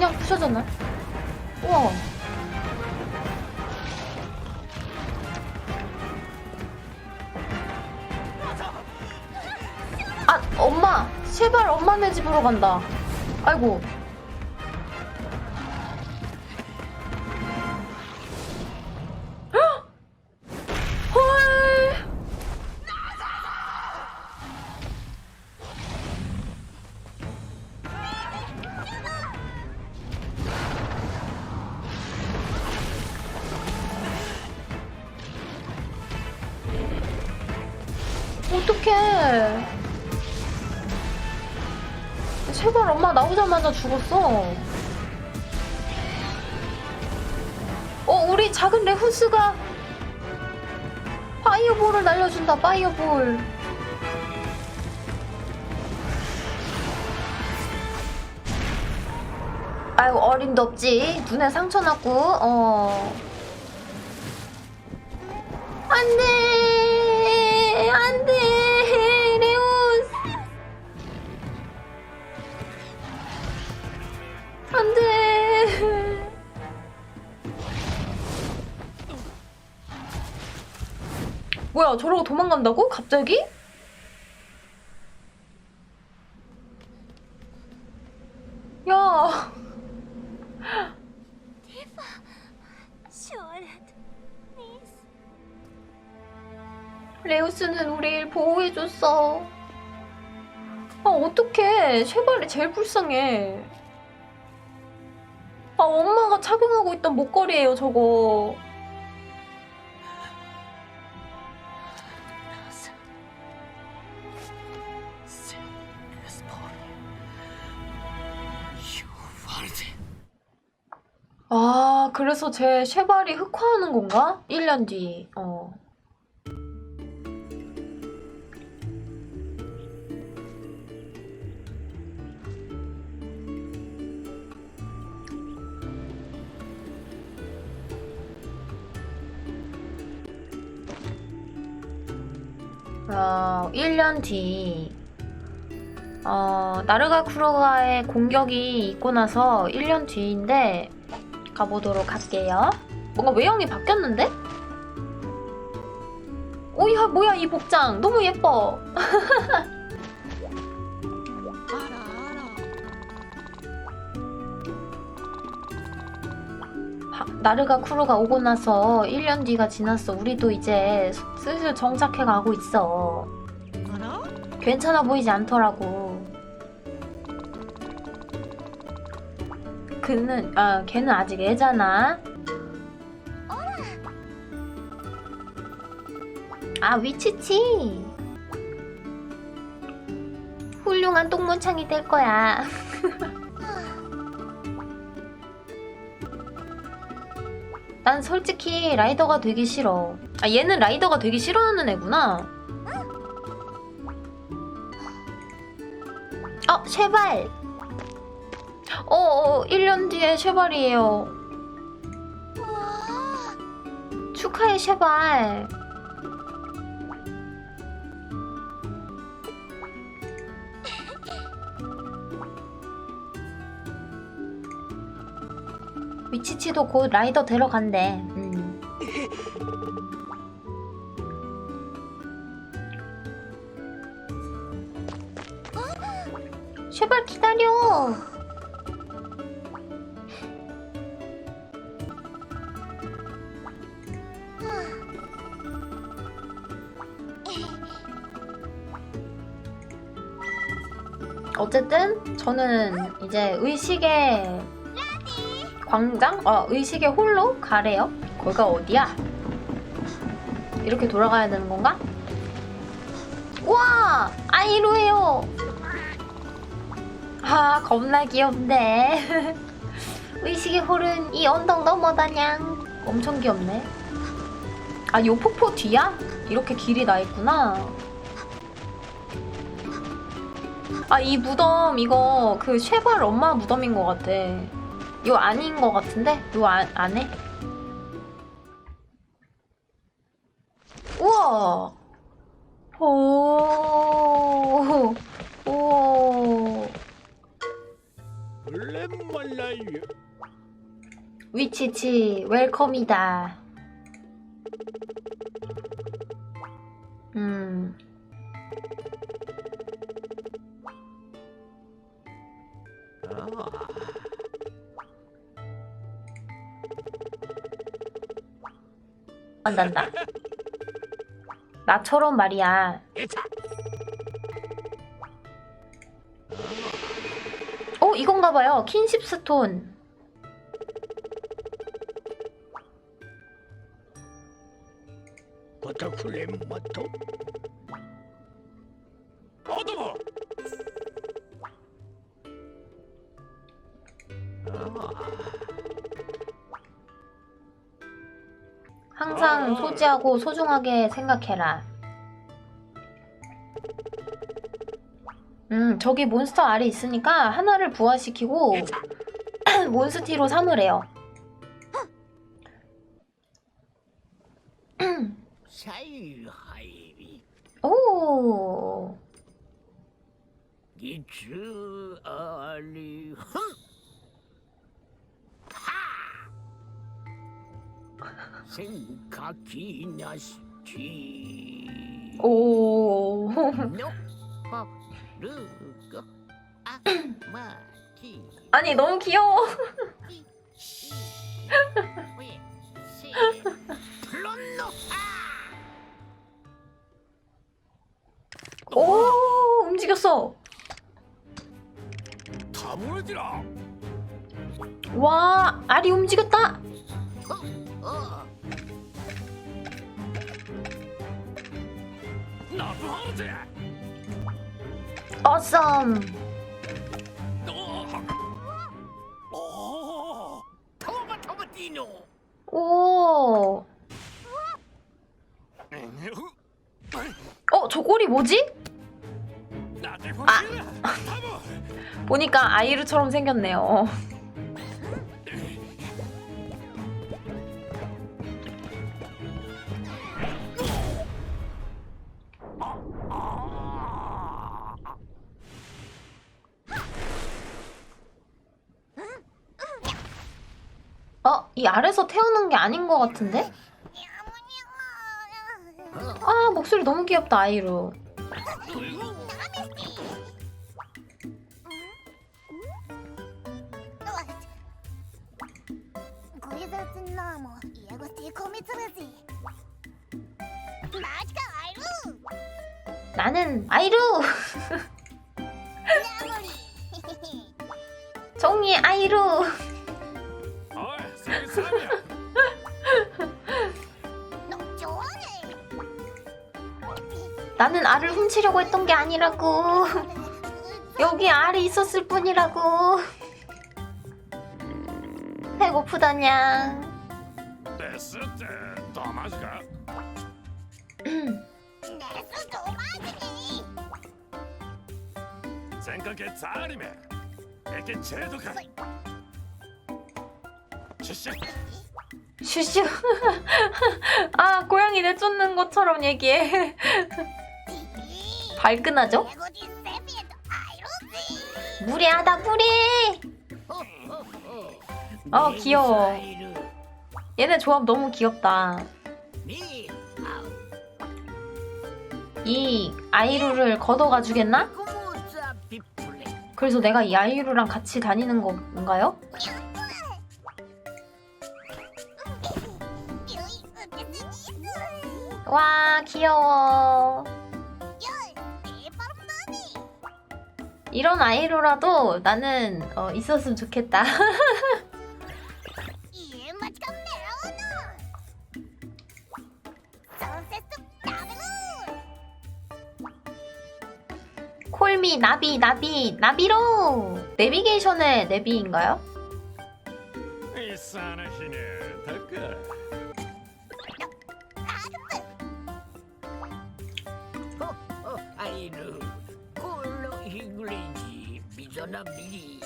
그냥 부셔졌나? 우와. 아, 엄마! 제발 엄마네 집으로 간다. 아이고. 어떡해. 제발 엄마 나오자마자 죽었어. 어, 우리 작은 레후스가 파이어볼을 날려준다, 파이어볼. 아이고, 어림도 없지. 눈에 상처 났고, 어. 안 돼! 안 돼! 레오스! 안 돼! 뭐야, 저러고 도망간다고? 갑자기? 야, 레오스는 우리를 보호해줬어. 아, 어떡해. 쉐발이 제일 불쌍해. 아, 엄마가 착용하고 있던 목걸이에요, 저거. 아, 그래서 제 쉐발이 흑화하는 건가? 1년 뒤. 어. 어, 1년 뒤. 어, 나르가 쿠로가의 공격이 있고 나서 1년 뒤인데 가보도록 할게요. 뭔가 외형이 바뀌었는데? 오야 뭐야 이 복장 너무 예뻐. 나르가 쿠로가 오고 나서 1년 뒤가 지났어. 우리도 이제 슬슬 정착해 가고 있어. 괜찮아 보이지 않더라고. 그는 아 걔는 아직 애잖아. 아 위치치. 훌륭한 똥문창이 될 거야. 난 솔직히 라이더가 되기 싫어. 아 얘는 라이더가 되기 싫어하는 애구나. 어, 쉐발. 어, 어, 1년 뒤에 쉐발이에요. 축하해, 쉐발. 위치치도 곧 라이더 데려간대. 음. 쉐발 기다려. 어쨌든 저는 이제 의식의 광장? 어, 의식의 홀로 가래요. 거기가 어디야? 이렇게 돌아가야 되는 건가? 우와! 아이로예요. 아, 겁나 귀엽네. 의식의 홀은 이 언덕 너머다냥. 엄청 귀엽네. 아, 요 폭포 뒤야? 이렇게 길이 나 있구나. 아, 이 무덤, 이거 그 쉐발 엄마 무덤인 것 같아. 요 아닌 것 같은데? 요 안, 안에? 우와! 오, 오. 위치치 웰컴이다. 음. 한단다. 나처럼 말이야. 어, 이건가 봐요. 킨십 스톤. 버터클램 모토. 어머. 아. 항상 소지하고 소중하게 생각해라. 음, 저기 몬스터 알이 있으니까 하나를 부화시키고 몬스티로 삼으래요. 오. 네 かきなしき 오. のはるがあまき 아니 너무 귀여워. 오, 움직였어. 倒れてら 와, 알이 움직였다. ナブ 어썸 오어 저 꼬리 뭐지? 아. 아. 보니까 아이루처럼 생겼네요. 이 알에서 태우는 게 아닌 것 같은데? 아 목소리 너무 귀엽다 아이루 나는 아이루! 정리 아이루! 나는 알을 훔치려고 했던 게 아니라고. 여기 알이 있었을 뿐이라고. 배고프다냐. 생각에 잘이메. 에게 제도가. 주시. 슈슈. 아, 고양이 내쫓는 것처럼 얘기해. 발끈하죠? 무례하다 무례 어 귀여워 얘네 조합 너무 귀엽다 이 아이루를 걷어가 주겠나? 그래서 내가 이 아이루랑 같이 다니는 건가요? 와 귀여워 이런 아이로라도 나는 어, 있었으면 좋겠다. 콜미 나비 나비 나비로 내비게이션의 내비인가요? 미잖아 미리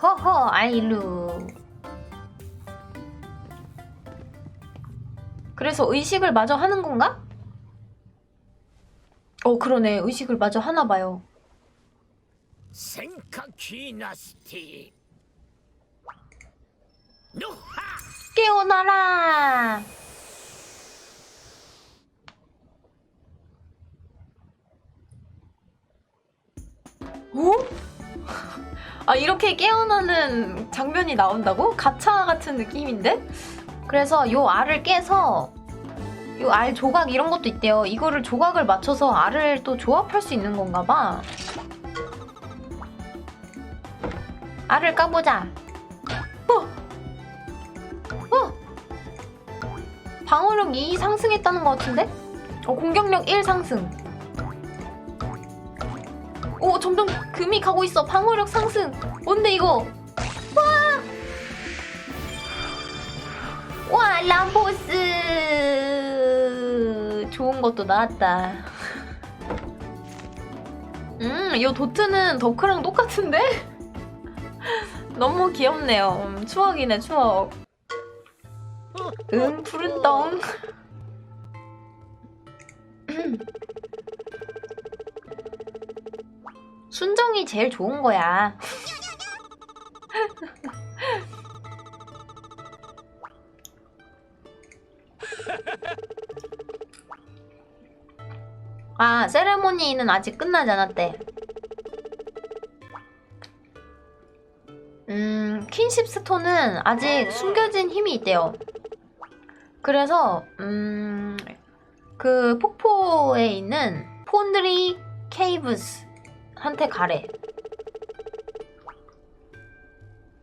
허허 아이루 그래서 의식을 마저 하는 건가? 어 그러네 의식을 마저 하나 봐요 생카키나스티. 노하. 깨어나라 오? 아 이렇게 깨어나는 장면이 나온다고? 가차 같은 느낌인데? 그래서 요 알을 깨서 요 알 조각 이런 것도 있대요. 이거를 조각을 맞춰서 알을 또 조합할 수 있는 건가 봐. 알을 까보자. 어! 어! 방어력 2 상승했다는 것 같은데? 어, 공격력 1 상승. 오, 점점 금이 가고 있어. 방어력 상승. 뭔데, 이거? 와! 와, 람보스! 좋은 것도 나왔다. 음, 이 도트는 더크랑 똑같은데? 너무 귀엽네요. 음, 추억이네, 추억. 응, 푸른 똥. 순정이 제일 좋은 거야. 아, 세레모니는 아직 끝나지 않았대. 음, 퀸십 스톤은 아직 숨겨진 힘이 있대요. 그래서, 음, 그 폭포에 있는 폰드리 케이브스 한테 가래.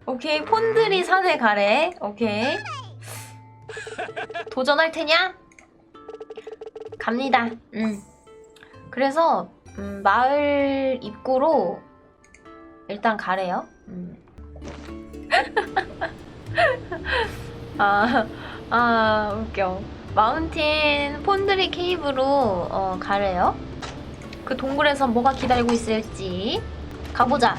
오케이, 폰드리 산에 가래. 오케이. 도전할 테냐? 갑니다. 음. 그래서 음, 마을 입구로 일단 가래요. 음. 아, 아, 웃겨. 마운틴 폰드리 케이브로 어, 가래요. 그 동굴에서 뭐가 기다리고 있을지 가보자.